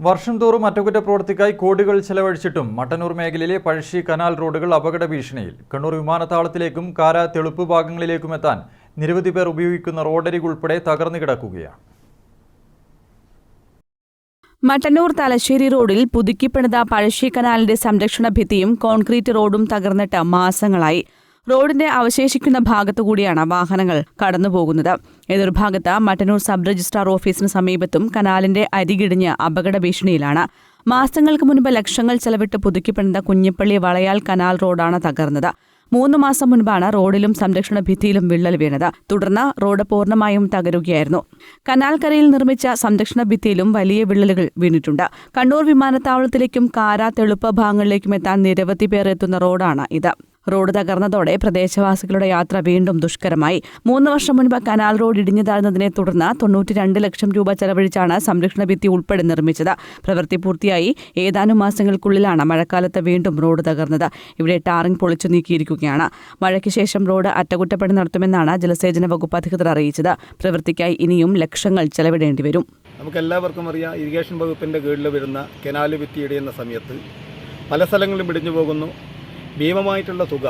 വർഷം തോറും അറ്റകുറ്റപ്രവൃത്തിക്കായി കോടികൾ ചെലവഴിച്ചിട്ടും മട്ടന്നൂർ മേഖലയിലെ പഴശ്ശി കനാൽ റോഡുകൾ അപകട ഭീഷണിയിൽ. കണ്ണൂർ വിമാനത്താവളത്തിലേക്കും കാര തെളുപ്പ് ഭാഗങ്ങളിലേക്കും എത്താൻ നിരവധി പേർ ഉപയോഗിക്കുന്ന റോഡരികൾ ഉൾപ്പെടെ തകർന്നു കിടക്കുകയാണ്. മട്ടന്നൂർ തലശ്ശേരി റോഡിൽ പുതുക്കിപ്പണിത പഴശ്ശി കനാലിന്റെ സംരക്ഷണ ഭിത്തിയും കോൺക്രീറ്റ് റോഡും തകർന്നിട്ട് മാസങ്ങളായി. റോഡിന്റെ അവശേഷിക്കുന്ന ഭാഗത്തുകൂടിയാണ് വാഹനങ്ങൾ കടന്നുപോകുന്നത് എതിർഭാഗത്ത് മട്ടന്നൂർ സബ് രജിസ്ട്രാർ ഓഫീസിന് സമീപത്തും കനാലിന്റെ അരികിടിഞ്ഞ് അപകട ഭീഷണിയിലാണ്. മാസങ്ങൾക്ക് മുൻപ് ലക്ഷങ്ങൾ ചെലവിട്ട് പുതുക്കിപ്പണിത കുഞ്ഞിപ്പള്ളി വളയാൽ കനാൽ റോഡാണ് തകർന്നത്. മൂന്ന് മാസം മുൻപാണ് റോഡിലും സംരക്ഷണ ഭിത്തിയിലും വിള്ളൽ വീണത്. തുടർന്ന് റോഡ് പൂർണമായും തകരുകയായിരുന്നു. കനാൽ കരയിൽ നിർമ്മിച്ച സംരക്ഷണ ഭിത്തിയിലും വലിയ വിള്ളലുകൾ വീണിട്ടുണ്ട്. കണ്ണൂർ വിമാനത്താവളത്തിലേക്കും കാര തെളുപ്പ് ഭാഗങ്ങളിലേക്കും എത്താൻ നിരവധി പേർ എത്തുന്ന റോഡാണ് ഇത്. റോഡ് തകർന്നതോടെ പ്രദേശവാസികളുടെ യാത്ര വീണ്ടും ദുഷ്കരമായി. മൂന്ന് വർഷം മുൻപ് കനാൽ റോഡ് ഇടിഞ്ഞു താഴ്ന്നതിനെ തുടർന്ന് തൊണ്ണൂറ്റിരണ്ട് ലക്ഷം രൂപ ചെലവഴിച്ചാണ് സംരക്ഷണ ഭിത്തി ഉൾപ്പെടെ നിർമ്മിച്ചത്. പ്രവൃത്തി പൂർത്തിയായി. ഏതാനും മാസങ്ങൾക്കുള്ളിലാണ് മഴക്കാലത്ത് വീണ്ടും റോഡ് തകർന്നത്. ഇവിടെ ടാറിംഗ് പൊളിച്ചു നീക്കിയിരിക്കുകയാണ്. മഴയ്ക്ക് ശേഷം റോഡ് അറ്റകുറ്റപ്പണി നടത്തുമെന്നാണ് ജലസേചന വകുപ്പ് അധികൃതർ അറിയിച്ചത്. പ്രവൃത്തിക്കായി ഇനിയും ലക്ഷങ്ങൾ ചെലവിടേണ്ടി വരും. നമുക്ക് എല്ലാവർക്കും അറിയാം ഇറിഗേഷൻ വകുപ്പിന്റെ കീഴിൽ വരുന്ന കനാല് ഭിത്തി ഇടിയുന്ന സമയത്ത് പല സ്ഥലങ്ങളിലും ഇടിഞ്ഞു പോകുന്നു. ഭീമമായിട്ടുള്ള തുക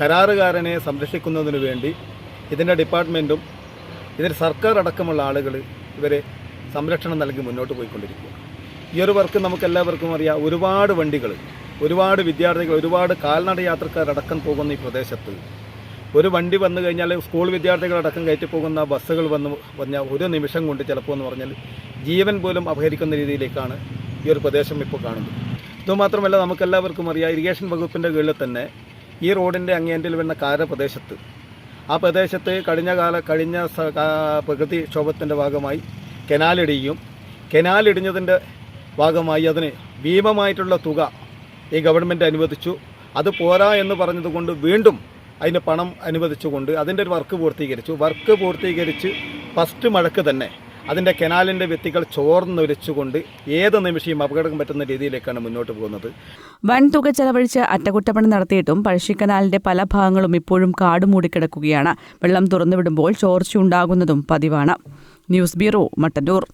കരാറുകാരനെ സംരക്ഷിക്കുന്നതിന് വേണ്ടി ഇതിന്റെ ഡിപ്പാർട്ട്മെന്റും ഇതിന്റെ സർക്കാർ അടക്കമുള്ള ആളുകൾ ഇവരെ സംരക്ഷണം നൽകി മുന്നോട്ട് പോയിക്കൊണ്ടിരിക്കുക ഈ ഒരു വർക്ക് നമുക്ക് എല്ലാവർക്കും അറിയാം. ഒരുപാട് വണ്ടികൾ ഒരുപാട് വിദ്യാർത്ഥികൾ ഒരുപാട് കാൽനട യാത്രക്കാരടക്കം പോകുന്ന ഈ പ്രദേശത്ത് ഒരു വണ്ടി വന്നു കഴിഞ്ഞാൽ സ്കൂൾ വിദ്യാർത്ഥികളടക്കം കയറ്റി പോകുന്ന ബസ്സുകൾ വന്ന് പറഞ്ഞാൽ ഒരു നിമിഷം കൊണ്ട് ചിലപ്പോൾ എന്ന് പറഞ്ഞാൽ ജീവൻ പോലും അപഹരിക്കുന്ന രീതിയിലേക്കാണ് ഈ ഒരു പ്രദേശം ഇപ്പോൾ കാണുന്നത്. ഇതുമാത്രമല്ല നമുക്കെല്ലാവർക്കും അറിയാം ഇറിഗേഷൻ വകുപ്പിന്റെ കീഴിൽ തന്നെ ഈ റോഡിന്റെ അങ്ങേണ്ടിൽ വരുന്ന കാര പ്രദേശത്ത് ആ പ്രദേശത്ത് കഴിഞ്ഞ കാല കഴിഞ്ഞ പ്രകൃതിക്ഷോഭത്തിന്റെ ഭാഗമായി കനാലിടിയും കനാലിടിഞ്ഞതിന്റെ ഭാഗമായി അതിന് ഭീമമായിട്ടുള്ള തുക ഈ ഗവൺമെന്റ് അനുവദിച്ചു. അത് പോരാ എന്ന് പറഞ്ഞതുകൊണ്ട് വീണ്ടും അതിന് പണം അനുവദിച്ചുകൊണ്ട് അതിന്റെ ഒരു വർക്ക് പൂർത്തീകരിച്ചു. വർക്ക് പൂർത്തീകരിച്ച് ഫസ്റ്റ് മഴക്ക് തന്നെ അതിന്റെ കനാലിന്റെ വ്യക്തികൾ ചോർന്നൊലിച്ചുകൊണ്ട് ഏത് നിമിഷം അപകടം പറ്റുന്ന രീതിയിലേക്കാണ് മുന്നോട്ട് പോകുന്നത്. വൻതുക ചെലവഴിച്ച് അറ്റകുറ്റപ്പണി നടത്തിയിട്ടും പഴശ്ശിക്കനാലിന്റെ പല ഭാഗങ്ങളും ഇപ്പോഴും കാട് മൂടിക്കിടക്കുകയാണ് വെള്ളം തുറന്നുവിടുമ്പോൾ ചോർച്ചയുണ്ടാകുന്നതും പതിവാണ്. News bureau Mattannur.